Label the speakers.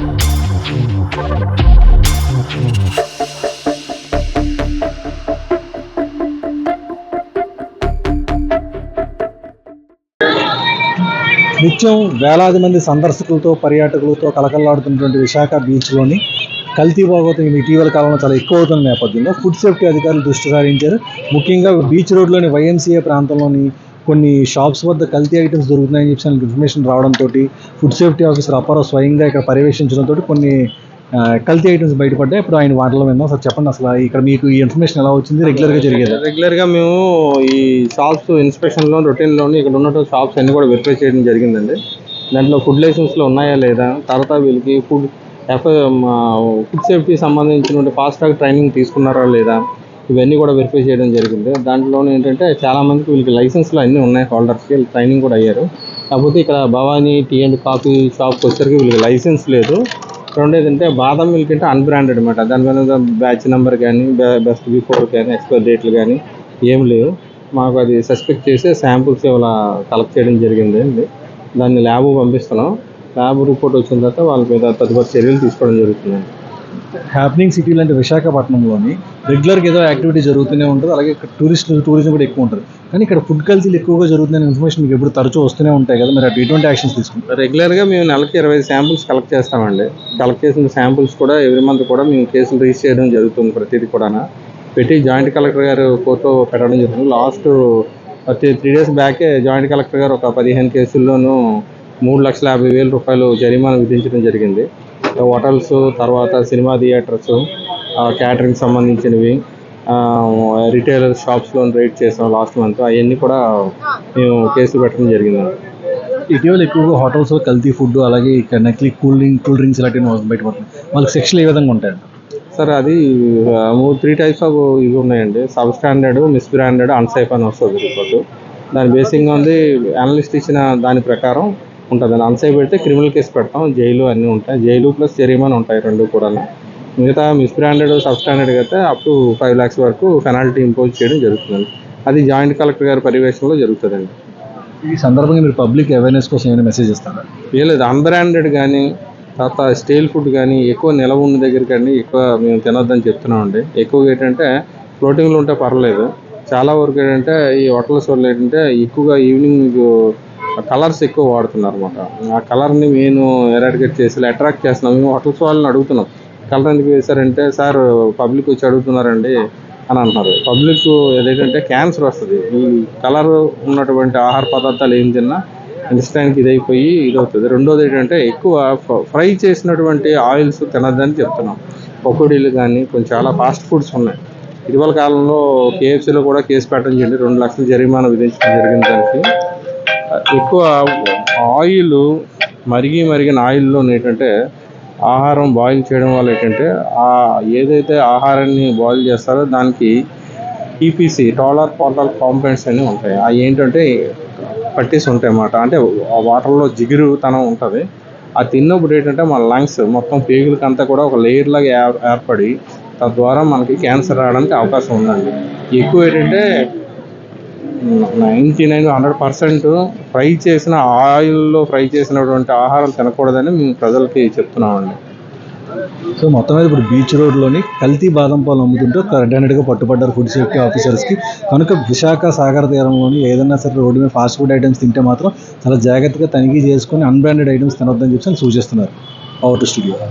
Speaker 1: నిత్యం వేలాది మంది సందర్శకులతో పర్యాటకులతో కలకలాడుతున్నటువంటి విశాఖ బీచ్లోని కల్తీ భాగోతం ఇటీవల కాలంలో చాలా ఎక్కువ అవుతున్న నేపథ్యంలో ఫుడ్ సేఫ్టీ అధికారులు దృష్టి సారించారు. ముఖ్యంగా బీచ్ రోడ్లోని వైఎంసీఏ ప్రాంతంలోని కొన్ని షాప్స్ వద్ద కల్తీ ఐటమ్స్ దొరుకుతున్నాయని చెప్పి నాకు ఇన్ఫర్మేషన్ రావడంతో ఫుడ్ సేఫ్టీ ఆఫీసర్ అప్పారావు స్వయంగా ఇక్కడ పర్యవేక్షించడంతో కొన్ని కల్తీ ఐటమ్స్ బయటపడ్డాయి. ఇప్పుడు ఆయన వాటిలో విన్నాం సార్ చెప్పండి అసలు ఇక్కడ మీకు ఈ ఇన్ఫర్మేషన్ ఎలా వచ్చింది? రెగ్యులర్గా జరిగేది.
Speaker 2: రెగ్యులర్గా మేము ఈ షాప్స్ ఇన్స్పెక్షన్లో రొటీన్లోని ఇక్కడ ఉన్నటువంటి షాప్స్ అన్ని కూడా వెరిఫై చేయడం జరిగిందండి. దాంట్లో ఫుడ్ లైసెన్స్లో ఉన్నాయా లేదా? తర్వాత వీళ్ళకి ఫుడ్ ఫుడ్ సేఫ్టీ సంబంధించినటువంటి ఫాస్ట్ ట్రాక్ ట్రైనింగ్ తీసుకున్నారా లేదా? ఇవన్నీ కూడా వెరిఫై చేయడం జరిగింది. దాంట్లో ఏంటంటే చాలామందికి వీళ్ళకి లైసెన్స్లు అన్నీ ఉన్నాయి హోల్డర్స్కి ట్రైనింగ్ కూడా అయ్యారు. కాకపోతే ఇక్కడ భవానీ టీ అండ్ కాఫీ షాప్కి వచ్చరికి వీళ్ళకి లైసెన్స్ లేదు. రెండోది అంటే బాదం మిల్క్ అంటే అన్బ్రాండెడ్ అనమాట దాని మీద బ్యాచ్ నెంబర్ కానీ బెస్ట్ బిఫోర్ కానీ ఎక్స్పైర్ డేట్లు కానీ ఏం లేవు. మాకు అది సస్పెక్ట్ చేసి శాంపుల్స్ ఇవాళ కలెక్ట్ చేయడం జరిగింది అండి. దాన్ని ల్యాబ్ పంపిస్తున్నాం. ల్యాబ్ రిపోర్ట్ వచ్చిన తర్వాత వాళ్ళ మీద తదుపరి చర్యలు తీసుకోవడం జరుగుతుంది
Speaker 1: హ్యాపెనింగ్ సిటీ లాంటి విశాఖపట్నంలోని రెగ్యులర్గా ఏదో యాక్టివిటీ జరుగుతూనే ఉంటుంది. అలాగే టూరిస్ట్ టూరిజం కూడా ఎక్కువ ఉంటుంది. కానీ ఇక్కడ ఫుడ్ కల్తీలు ఎక్కువగా జరుగుతుందనే ఇన్ఫర్మేషన్ మీకు ఎప్పుడు తరచూ వస్తూనే ఉంటాయి కదా. మీరు అటు ఎటువంటి యాక్షన్స్ తీసుకుంటారు
Speaker 2: రెగ్యులర్గా మేము నెలకి ఇరవై శాంపుల్స్ కలెక్ట్ చేస్తామండి. కలెక్ట్ చేసిన శాంపుల్స్ కూడా ఎవ్రీ మంత్ కూడా మేము కేసులు రీచ్ చేయడం జరుగుతుంది ప్రతిదీ కూడా పెట్టి జాయింట్ కలెక్టర్ గారు ఫోటో పెట్టడం జరుగుతుంది లాస్ట్ త్రీ డేస్ బ్యాకే జాయింట్ కలెక్టర్ గారు ఒక పదిహేను కేసుల్లోనూ మూడు లక్షల యాభై వేల రూపాయలు జరిమానా విధించడం జరిగింది. హోటల్స్ తర్వాత సినిమా థియేటర్స్ క్యాటరింగ్ సంబంధించినవి రిటైలర్ షాప్స్లో రేట్ చేసాం లాస్ట్ మంత్ అవన్నీ కూడా మేము కేసులు పెట్టడం జరిగింది.
Speaker 1: ఇటీవల ఎక్కువగా హోటల్స్ కల్తీ ఫుడ్ అలాగే ఇక్కడ నకిలీ కూల్ డ్రింక్ కూల్ డ్రింక్స్ ఇలాంటివి బయటపడుతుంది వాళ్ళకి శిక్షలు ఏ విధంగా ఉంటాయి?
Speaker 2: సార్ అది త్రీ టైప్స్ ఆఫ్ ఇవి ఉన్నాయండి. Substandard misbranded unsafe అని వస్తుంది రిపోర్ట్ దాని బేసింగ్ ఉంది అనలిస్ట్ ఇచ్చిన దాని ప్రకారం ఉంటుంది. అన్సైఫ్ పెడితే క్రిమినల్ కేసు పెడతాం. జైలు అన్నీ ఉంటాయి. జైలు ప్లస్ జరిమానా ఉంటాయి రెండు కూడా మిగతా మిస్ బ్రాండెడ్ సబ్ స్టాండర్డ్ అయితే అప్ టు ఫైవ్ ల్యాక్స్ వరకు పెనాల్టీ ఇంపోజ్ చేయడం జరుగుతుందండి అది జాయింట్ కలెక్టర్ గారి పర్యవేక్షణలో జరుగుతుందండి.
Speaker 1: ఈ సందర్భంగా మీరు పబ్లిక్ అవేర్నెస్ కోసం ఏమైనా మెసేజ్ ఇస్తారా
Speaker 2: లేదు. అన్బ్రాండెడ్ కానీ తర్వాత స్టేల్ ఫుడ్ కానీ ఎక్కువ నిలవ ఉన్న దగ్గర కానీ ఎక్కువ మేము తినొద్దని చెప్తున్నామండి. ఎక్కువగా ఏంటంటే ఫ్లోటింగ్లు ఉంటే పర్లేదు చాలా వరకు ఏంటంటే ఈ హోటల్స్ వల్ల ఏంటంటే ఎక్కువగా ఈవినింగ్ కలర్స్ ఎక్కువ వాడుతున్నారు అనమాట ఆ కలర్ని నేను ఎరాడికేట్ చేసి అట్రాక్ట్ చేస్తున్నాం. మేము హోటల్స్ వాళ్ళని అడుగుతున్నాం. కలర్ ఎందుకు వేశారంటే సార్ పబ్లిక్ వచ్చి అడుగుతున్నారండి అని అంటున్నారు. పబ్లిక్ ఏదైతే క్యాన్సర్ వస్తుంది ఈ కలర్ ఉన్నటువంటి ఆహార పదార్థాలు ఏం తిన్నా ఇన్స్టాంట్కి ఇదైపోయి ఇది అవుతుంది రెండోది ఏంటంటే ఎక్కువ ఫ్రై చేసినటువంటి ఆయిల్స్ తినద్దని చెప్తున్నాం. పకోడీలు కానీ కొంచెం చాలా ఫాస్ట్ ఫుడ్స్ ఉన్నాయి. ఇటీవల కాలంలో కేఎఫ్సీలో కూడా కేసు పెట్టడం జరిగింది. రెండు లక్షల జరిమానా విధించడం జరిగింది దానికి. ఎక్కువ ఆయిల్ మరిగి మరిగిన ఆయిల్లో ఏంటంటే ఆహారం బాయిల్ చేయడం వల్ల ఏంటంటే ఆ ఏదైతే ఆహారాన్ని బాయిల్ చేస్తారో దానికి ఈపీసీ టాలర్ పాలర్ కాంపౌండ్స్ అన్నీ ఉంటాయి. అవి ఏంటంటే పట్టేసి ఉంటాయి అన్నమాట. అంటే ఆ వాటర్లో జిగురుతనం ఉంటుంది. ఆ తిన్నప్పుడు ఏంటంటే మన లంగ్స్ మొత్తం పేగులకంతా కూడా ఒక లేయర్ లాగా ఏర్పడి తద్వారా మనకి క్యాన్సర్ రావడానికి అవకాశం ఉందండి. ఎక్కువ ఏంటంటే ninety nine hundred percent fry చేసిన ఆయిల్లో ఫ్రై చేసినటువంటి ఆహారం తినకూడదని మేము ప్రజలకి చెప్తున్నామండి.
Speaker 1: సో మొత్తం మీద ఇప్పుడు బీచ్ రోడ్లోని కల్తీ బాదం పాలు అమ్ముతుంటే రెడ్ హ్యాండెడ్గా పట్టుబడ్డారు ఫుడ్ సేఫ్టీ ఆఫీసర్స్కి కనుక విశాఖ సాగర తీరంలోని ఏదైనా సరే రోడ్డు మీద ఫాస్ట్ ఫుడ్ ఐటమ్స్ తింటే మాత్రం చాలా జాగ్రత్తగా తనిఖీ చేసుకొని అన్బ్రాండెడ్ ఐటమ్స్ తినొద్దని చెప్పి సూచిస్తున్నారు. Out studio